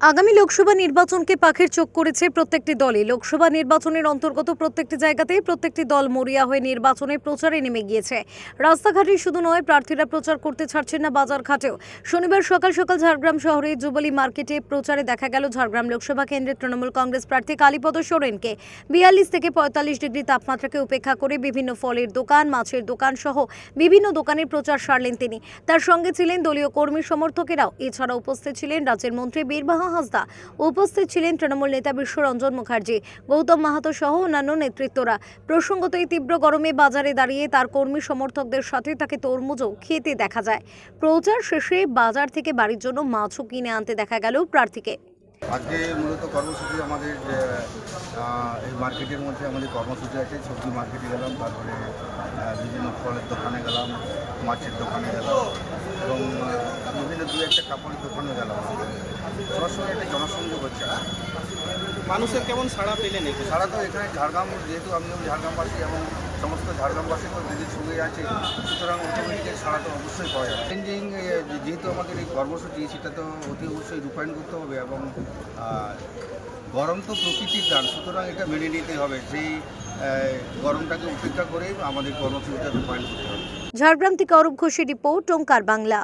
আগামী লোকসভা নির্বাচনকে পাখির চোখ করেছে প্রত্যেকটি দলই। লোকসভা নির্বাচনের অন্তর্গত প্রত্যেকটি জায়গাতেই প্রত্যেকটি দল মরিয়া হয়ে নির্বাচনে প্রচারে নেমে গিয়েছে। রাস্তাঘাটে শুধু নয়, প্রার্থীরা প্রচার করতে ছাড়ছেন না বাজারঘাটেও শনিবার সকাল সকাল ঝাড়গ্রাম শহরে জুবলি মার্কেটে প্রচারে দেখা গেল ঝাড়গ্রাম লোকসভা কেন্দ্রের তৃণমূল কংগ্রেস প্রার্থী কালীপদ সোরেনকে। বিয়াল্লিশ থেকে পঁয়তাল্লিশ ডিগ্রি তাপমাত্রাকে উপেক্ষা করে বিভিন্ন ফলের দোকান, মাছের দোকান সহ বিভিন্ন দোকানের প্রচার সারলেন তিনি। তার সঙ্গে ছিলেন দলীয় কর্মী সমর্থকেরাও। এছাড়া উপস্থিত ছিলেন রাজ্যের মন্ত্রী বীরবাহা হাসদা। উপস্থিত ছিলেন তৃণমূল নেতা বিশ্বরঞ্জন মুখার্জি, গৌতম মাহাতো সহ অন্যান্য নেতৃত্বরা। প্রসঙ্গত এই তীব্র গরমে বাজারে দাঁড়িয়ে তার কর্মী সমর্থকদের সাথে তাকে তরমুজও খেতে দেখা যায়। প্রচার শেষে বাজার থেকে বাড়ির জন্য মাছও কিনে আনতে দেখা গেল প্রার্থীকে। আজকে মূলত কর্মসূচি আমাদের এই মার্কেটের মধ্যে আমাদের কর্মসূচি আছে, সবজি মার্কেটে গেলাম, তারপরে বিভিন্ন ফলের দোকানে গেলাম, মাছের দোকানে গেলাম। এবং একটা কাপড়ের দোকানে গেলাম সবসময় একটা জনসংযোগ হচ্ছে মানুষের কেমন সাড়া পেলেন সারা তো এখানে ঝাড়গ্রাম যেহেতু আমিও ঝাড়গ্রামবাসী এবং সমস্ত ঝাড়গ্রামবাসী তো দিদির সঙ্গে আছে সুতরাং অটোমেটিকের সারা তো অবশ্যই পাওয়া যাবে। চ্যালেঞ্জিং যেহেতু আমাদের এই কর্মসূচি সেটা তো অতি অবশ্যই রূপায়ণ করতে হবে এবং গরম তো প্রকৃতির দান সুতরাং এটা মেনে নিতে হবে। সেই গরমটাকে উপেক্ষা করেই আমাদের কর্মসূচিটা রূপায়ণ করতে হবে। ঝাড়গ্রাম থেকে অরূপ ঘোষের রিপোর্ট ওঙ্কার বাংলা।